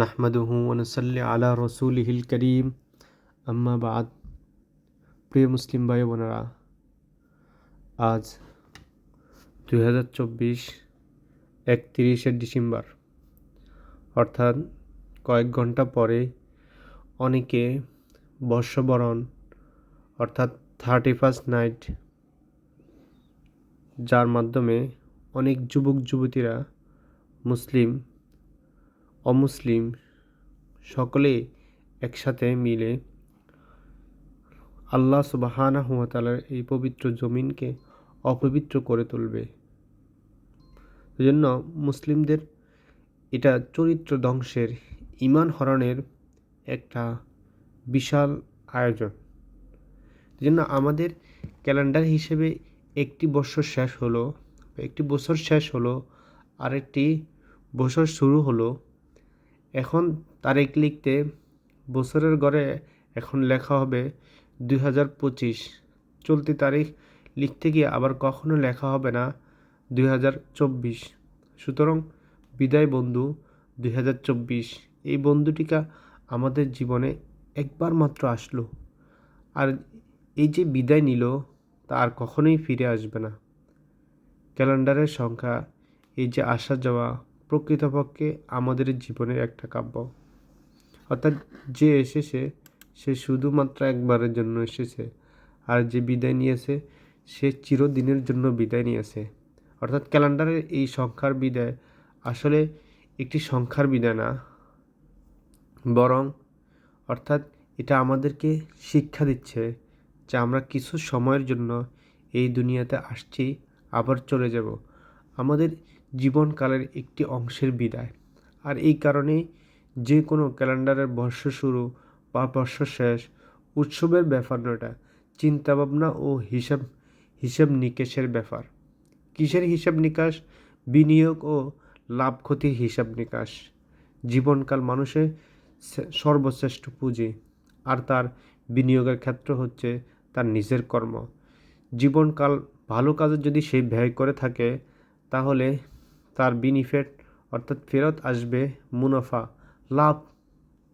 নাহমাদুহু ওনসল্লি আলা রসুলহিল করিম আম্মা বাদ প্রিয় মুসলিম ভাই বোনেরা, আজ দুই হাজার চব্বিশ একত্রিশে ডিসেম্বর, অর্থাৎ কয়েক ঘণ্টা পরে অনেকে বর্ষবরণ, অর্থাৎ থার্টি ফার্স্ট নাইট যার মাধ্যমে অনেক যুবক যুবতীরা মুসলিম অমুসলিম সকলে একসাথে মিলে আল্লাহ সুবাহানা হুয়াতালার এই পবিত্র জমিনকে অপবিত্র করে তুলবে। জন্য মুসলিমদের এটা চরিত্র ধ্বংসের ইমান হরণের একটা বিশাল আয়োজন। জন্য আমাদের ক্যালেন্ডার হিসেবে একটি বছর শেষ হলো, একটি বছর শেষ হলো, আরেকটি বছর শুরু হলো এখন তারিখ লিখতে বছরের ঘরে এখন লেখা হবে দুই হাজার পঁচিশ। চলতি তারিখ লিখতে গিয়ে আবার কখনো লেখা হবে না দুই হাজার চব্বিশ। সুতরাং বিদায় বন্ধু দুই হাজার চব্বিশ। এই বন্ধুটিকা আমাদের জীবনে একবার মাত্র আসলো। আর এই যে বিদায় নিল, তা আর কখনোই ফিরে আসবে না। ক্যালেন্ডারের সংখ্যা, এই যে আসা যাওয়া প্রকৃতপক্ষে আমাদের জীবনের একটা কাব্য। অর্থাৎ যে এসেছে, সে শুধুমাত্র একবারের জন্য এসেছে। আর যে বিদায় নিয়েছে, সে চিরদিনের জন্য বিদায় নিয়েছে। অর্থাৎ ক্যালেন্ডারের এই সংখ্যার বিদায় আসলে একটি সংখ্যার বিদায় না। বরং অর্থাৎ এটা আমাদেরকে শিক্ষা দিচ্ছে যে আমরা কিছু সময়ের জন্য এই দুনিয়াতে আসছি, আবার চলে যাব। আমাদের জীবনকালের একটি অংশের বিদায়। আর এই কারণেই যে কোনো ক্যালেন্ডারের বর্ষ শুরু বা বর্ষ শেষ, উৎসবের ব্যাপার নয়টা, চিন্তাভাবনা ও হিসাব হিসাব নিকেশের ব্যাপার। কিসের হিসাব নিকাশ? বিনিয়োগ ও লাভ ক্ষতির হিসাব নিকাশ। জীবনকাল মানুষের সর্বশ্রেষ্ঠ পুঁজি। আর তার বিনিয়োগের ক্ষেত্র হচ্ছে তার নিজের কর্ম। জীবনকাল ভালো কাজে যদি সে ব্যয় করে থাকে, তাহলে তার বিনিফিট অর্থাৎ ফেরত আসবে, মুনাফা, লাভ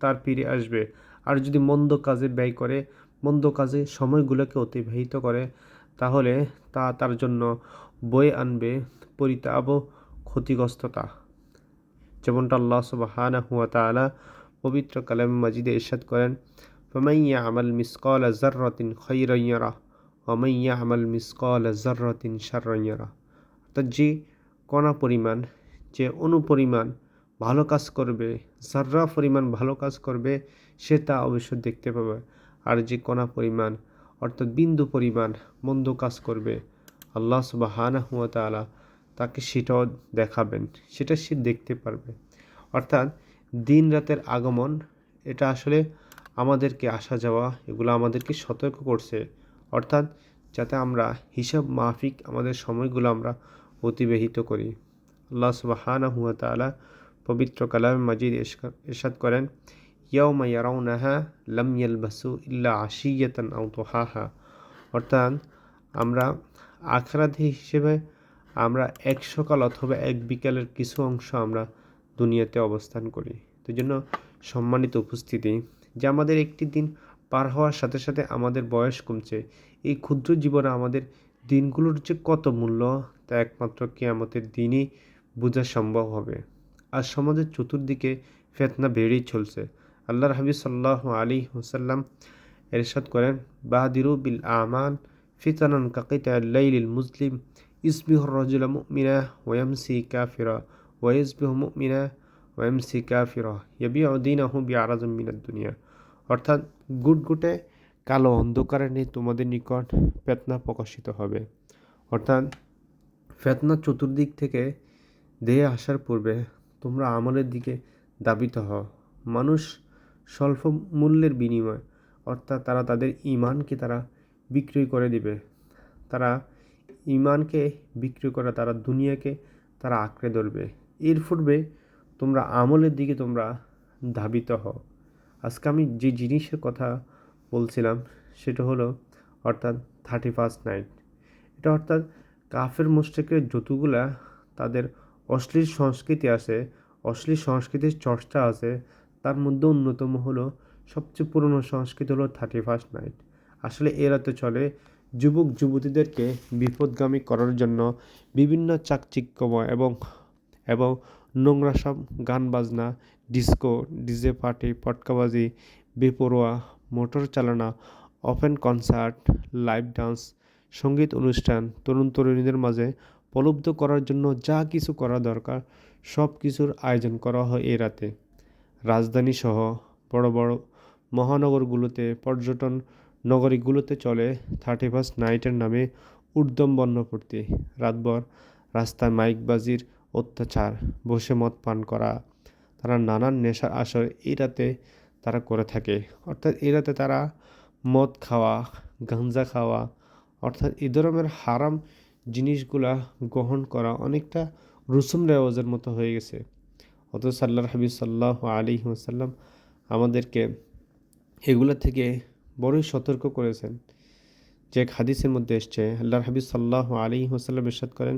তার ফিরে আসবে। আর যদি মন্দ কাজে ব্যয় করে, মন্দ কাজে সময়গুলোকে অতিবাহিত করে, তাহলে তা তার জন্য বয়ে আনবে পরিতাপ ক্ষতিগ্রস্ততা। যেমনটা আল্লাহ সুবাহানা হুয়া তালা পবিত্র কালাম মাজিদে ইরশাদ করেন ফমাইয়া আমাল মিসকাল জাররাতিন খৈরাইয়ারা ওমাইয়া আমাল মিসকাল জাররাতিন শাররাইয়ারা অর্থাৎ যে কণা পরিমাণ, যে অনুপরিমাণ ভালো কাজ করবে জাররা পরিমাণ ভালো কাজ করবে, সে তা অবশ্য দেখতে পাবে। আর যে কণা পরিমাণ, অর্থাৎ বিন্দু পরিমাণ মন্দ কাজ করবে, আল্লাহ সুবাহানা হুয়া তালা তাকে সেটাও দেখাবেন, সেটা সে দেখতে পারবে। অর্থাৎ দিন রাতের আগমন, এটা আসলে আমাদেরকে আসা যাওয়া, এগুলো আমাদেরকে সতর্ক করছে। অর্থাৎ যাতে আমরা হিসাব মাফিক আমাদের সময়গুলো আমরা অতিবাহিত করি। আল্লাহ সুবাহানা হুয়া তালা পবিত্র কালাম মাজিদ এরশাদ করেন ইয়াও ইয়াউমা ইয়ারাউনাহা লাম ইয়ালবাসু ইল্লা আশিয়াতান আও তোহাহা অর্থাৎ আমরা আখরাধি হিসেবে আমরা এক সকাল অথবা এক বিকালের কিছু অংশ আমরা দুনিয়াতে অবস্থান করি। তো জন্য সম্মানিত উপস্থিতি, যে আমাদের একটি দিন পার হওয়ার সাথে সাথে আমাদের বয়স কমছে। এই ক্ষুদ্র জীবনে আমাদের দিনগুলোর যে কত মূল্য, তা একমাত্র কেয়ামতের দিনই বোঝা সম্ভব হবে। আর সমাজের চতুর্দিকে ফেতনা বেড়েই চলছে। আল্লাহর হাবিব সাল্লাহ আলী হুসাল্লাম এরশাদ করেন, বাহাদিরু বিল আমান ফিতানান কাকিতা আল্লাইলিল মুসলিম, ইসবিহ রজুল মুমিনা ওয়ামসি কাফিরা ওয়াইসবিহ মুমিনা ওয়ামসি কাফিরা ইয়াবি উদ্দিন আহু বি আরাজম মিনাদ দুনিয়া। অর্থাৎ গুটগুটে কালো অন্ধকারে নিয়ে তোমাদের নিকট ফেতনা প্রকাশিত হবে। অর্থাৎ ফেতনা চতুর্দিক থেকে দেহে আসার পূর্বে তোমরা আমলের দিকে দাবিত হও। মানুষ স্বল্প মূল্যের বিনিময়, অর্থাৎ তারা তাদের ইমানকে তারা বিক্রি করে দিবে। তারা ইমানকে বিক্রি করা তারা দুনিয়াকে তারা আঁকড়ে ধরবে। এর পূর্বে তোমরা আমলের দিকে তোমরা ধাবিত হও। আজকে আমি যে জিনিসের কথা বলছিলাম, সেটা হলো অর্থাৎ থার্টি ফার্স্ট নাইট এটা অর্থাৎ কাফের মোস্টেকের যতগুলা তাদের অশ্লীল সংস্কৃতি আছে, অশ্লীল সংস্কৃতির চর্চা আছে, তার মধ্যে অন্যতম হলো সবচেয়ে পুরনো সংস্কৃতি হলো থার্টি ফার্স্ট নাইট আসলে এ রাতে চলে যুবক যুবতীদেরকে বিপদগামী করার জন্য বিভিন্ন চাকচিক্যময় এবং এবং নোংরা সব গান বাজনা, ডিস্কো, ডিজে পার্টি, পটকাবাজি, বেপরোয়া মোটর চালনা ওপেন কনসার্ট লাইভ ডান্স সংগীত অনুষ্ঠান, তরুণ তরুণীদের মাঝে প্রলুব্ধ করার জন্য যা কিছু করা দরকার, সব কিছুর আয়োজন করা হয় এই রাতে। রাজধানী সহ বড় বড় মহানগরগুলোতে পর্যটন নগরীগুলোতে চলে থার্টি ফার্স্ট নাইটের নামে উর্দম বর্ণপূর্তি রাতভর রাস্তায় মাইকবাজির অত্যাচার, বসে মদ পান করা, তারা নানান নেশার আসর এই রাতে তারা করে থাকে। অর্থাৎ এই রাতে তারা মদ খাওয়া গাঞ্জা খাওয়া, অর্থাৎ এই ধরনের হারাম জিনিসগুলা গ্রহণ করা অনেকটা রুসুম রেওয়াজের মতো হয়ে গেছে। অথচ সাল্লাহ হাবিব সাল্লাহ আলী ওসাল্লাম আমাদেরকে এগুলো থেকে বড়ই সতর্ক করেছেন। যে হাদিসের মধ্যে এসছে আল্লাহ হাবিব সাল্লাহ আলী ওসাল্লাম ইরশাদ করেন,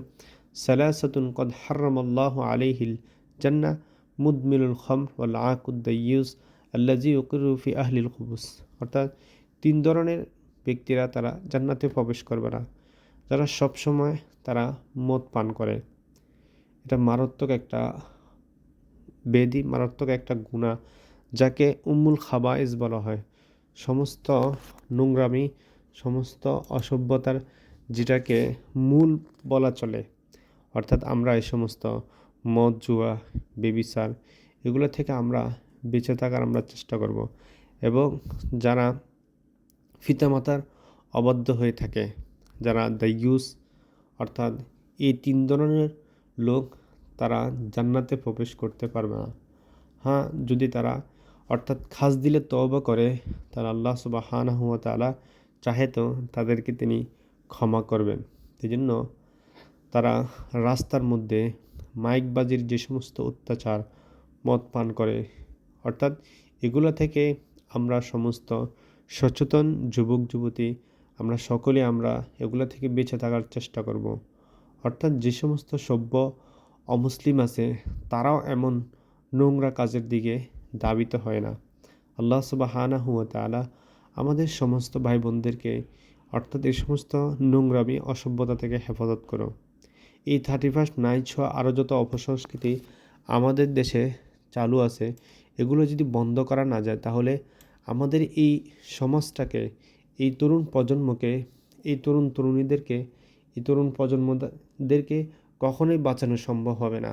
সালাসাতুন কদ হার্রম আল্লাহ আলিহিল জান্না মুদমিলুল খম ওয়াল আকুদ্দাইয়ুস আল্লাজি উকুরুফি আহলিল খুবুস অর্থাৎ তিন ধরনের ব্যক্তিরা তারা জান্নাতে প্রবেশ করবে না। যারা সবসময় তারা মদ পান করে। এটা মারাত্মক একটা বেদি, মারাত্মক একটা গুণা যাকে উম্মুল খাবাইজ বলা হয়। সমস্ত নোংরামি, সমস্ত অসভ্যতার যেটাকে মূল বলা চলে, অর্থাৎ আমরা এই সমস্ত মদ, জুয়া বেবিসার এগুলো থেকে আমরা বেঁচে থাকার আমরা চেষ্টা করব। এবং যারা পিতামাতার অবাধ্য হয়ে থাকে, যারা দ্য ইউস অর্থাৎ এই তিন ধরনের লোক, তারা জান্নাতে প্রবেশ করতে পারবে না। হ্যাঁ যদি তারা অর্থাৎ খাস দিলে তওবা করে তারা আল্লাহ হুয়া তালা চাহে তো তাদেরকে তিনি ক্ষমা করবেন। সেই জন্য তারা রাস্তার মধ্যে মাইকবাজির যে সমস্ত অত্যাচার, মদ পান করে অর্থাৎ এগুলো থেকে আমরা সমস্ত সচেতন যুবক, যুবতী, আমরা সকলে আমরা এগুলো থেকে বেঁচে থাকার চেষ্টা করব। অর্থাৎ যে সমস্ত সভ্য অমুসলিম আছে, তারাও এমন নোংরা কাজের দিকে দাবিত হয় না। আল্লাহ সুবাহানা হুয়া তালা আমাদের সমস্ত ভাই বোনদেরকে অর্থাৎ এই সমস্ত নোংরামি, অসভ্যতা থেকে হেফাজত করো। এই থার্টি ফার্স্ট নাইট ছোঁয়া আরও যত অপসংস্কৃতি আমাদের দেশে চালু আছে এগুলো যদি বন্ধ করা না যায়, তাহলে আমাদের এই সমাজটাকে, এই তরুণ প্রজন্মকে, এই তরুণ তরুণীদেরকে, এই তরুণ প্রজন্মদেরকে কখনোই বাঁচানো সম্ভব হবে না।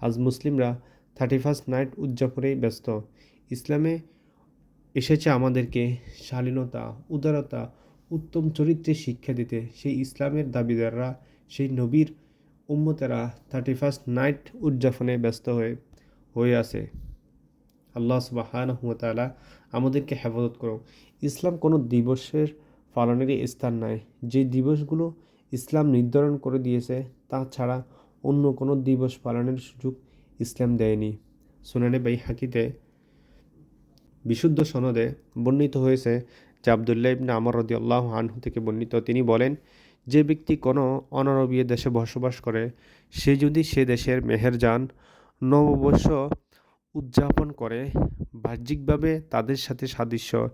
আজ মুসলিমরা থার্টি ফার্স্ট নাইট উদযাপনেই ব্যস্ত। ইসলামে এসেছে আমাদেরকে শালীনতা, উদারতা, উত্তম চরিত্রের শিক্ষা দিতে। সেই ইসলামের দাবিদাররা, সেই নবীর উম্মতেরা থার্টি ফার্স্ট নাইট উদযাপনে ব্যস্ত হয়ে হয়ে আছে। আল্লাহ সুবাহানহমতালা আমাদেরকে হেফাজত করো ইসলাম কোনো দিবসের পালনেরই স্থান নাই যে দিবসগুলো ইসলাম নির্ধারণ করে দিয়েছে, তা ছাড়া অন্য কোনো দিবস পালনের সুযোগ ইসলাম দেয়নি। সুনানে বাই হাকিতে বিশুদ্ধ সনদে বর্ণিত হয়েছে যে আবদুল্লাহ ইবনে আমর রদি আল্লাহ আনহু থেকে বর্ণিত। তিনি বলেন, যে ব্যক্তি কোনো অনারবীয় দেশে বসবাস করে, সে যদি সে দেশের মেহেরজান নববর্ষ উদযাপন করে বাহ্যিকভাবে তাদের সাথে সাদৃশ্য।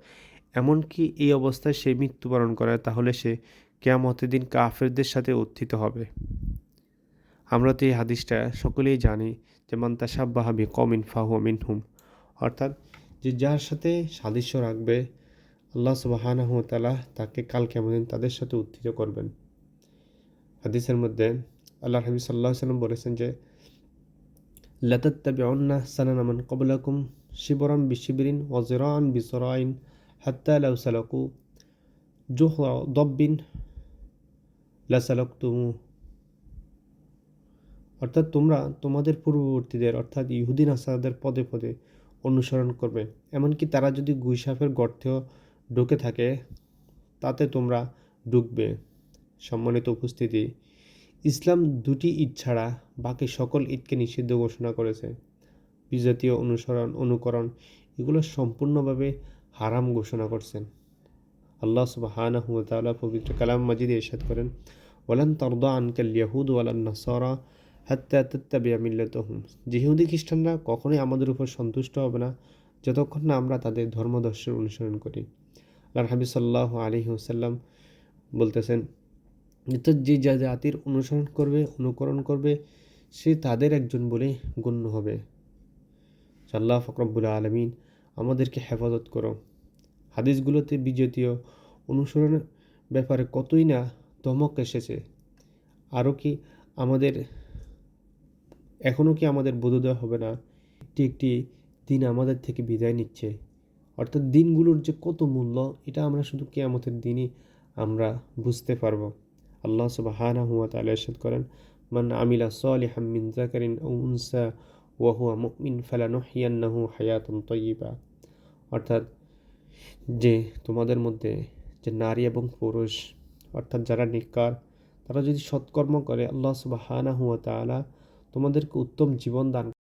এমনকি এই অবস্থায় সে মৃত্যুবরণ করে, তাহলে সে কেয়ামতের দিন কাফেরদের সাথে উত্থিত হবে। আমরা তো এই হাদিসটা সকলেই জানি যে মান্তাসাব্বাহাবি কমিন ফাহু মিনহুম। অর্থাৎ যে যার সাথে সাদৃশ্য রাখবে, আল্লাহ সুবাহানাহু তালা তাকে কাল কেমন তাদের সাথে উত্থিত করবেন। হাদিসের মধ্যে আল্লাহ হাবিব সাল্লাহ সাল্লাম বলেছেন যে লাতাত্তাবিউন্না সানানামান কবলাকুম শিবরাম বিশিবিরিন ওজরান বিসরাইন হাত্তা লাউ সালাকু জুহ দব্বিন লাসালাকতুমু অর্থাৎ তোমরা তোমাদের পূর্ববর্তীদের, অর্থাৎ ইহুদিন আসাদের পদে পদে অনুসরণ করবে। এমনকি তারা যদি গুইসাফের গর্তেও ঢুকে থাকে, তাতে তোমরা ঢুকবে সম্মানিত উপস্থিতি। ইসলাম দুটি ঈদ ছাড়া বাকি সকল ঈদকে নিষিদ্ধ ঘোষণা করেছে। বিজাতীয় অনুসরণ, অনুকরণ এগুলো সম্পূর্ণভাবে হারাম ঘোষণা করছেন। আল্লাহ সুবাহানা হুমতাল্লাহ পবিত্র কালাম মাজিদ এরশাদ করেন, ওয়ালান তরদা আনকাল ইয়াহুদ ওয়ালান নাসারা হাত্তা জিহুদি খ্রিস্টানরা কখনোই আমাদের উপর সন্তুষ্ট হবে না, যতক্ষণ না আমরা তাদের ধর্মদর্শের অনুসরণ করি। আল্লাহ হাবিব সাল্লাহ আলী হুসাল্লাম বলতেছেন তো যে যা জাতির অনুসরণ করবে, অনুকরণ করবে, সে তাদের একজন বলে গণ্য হবে। আল্লাহ ফকরবুল আলমিন আমাদেরকে হেফাজত করো। হাদিসগুলোতে বিজাতীয় অনুসরণের ব্যাপারে কতই না ধমক এসেছে। আরও কি আমাদের, এখনও কি আমাদের বোধোদয় হবে না? একটি একটি দিন আমাদের থেকে বিদায় নিচ্ছে। অর্থাৎ দিনগুলোর যে কত মূল্য, এটা আমরা শুধু কেয়ামতের দিনই আমরা বুঝতে পারব। আল্লাহ সুবাহানা হুয়া তালা এরশাদ করেন, মান আমিলা সালিহাম মিন জাকারিন উনসা ওয়া হুয়া মুমিন ফালানুহিয়ান্নাহু হায়াতান তাইয়্যিবা অর্থাৎ যে তোমাদের মধ্যে যে নারী এবং পুরুষ, অর্থাৎ যারা নিকার, তারা যদি সৎকর্ম করে, আল্লাহ সুবাহানা হুয়া তাআলা তোমাদেরকে উত্তম জীবন দান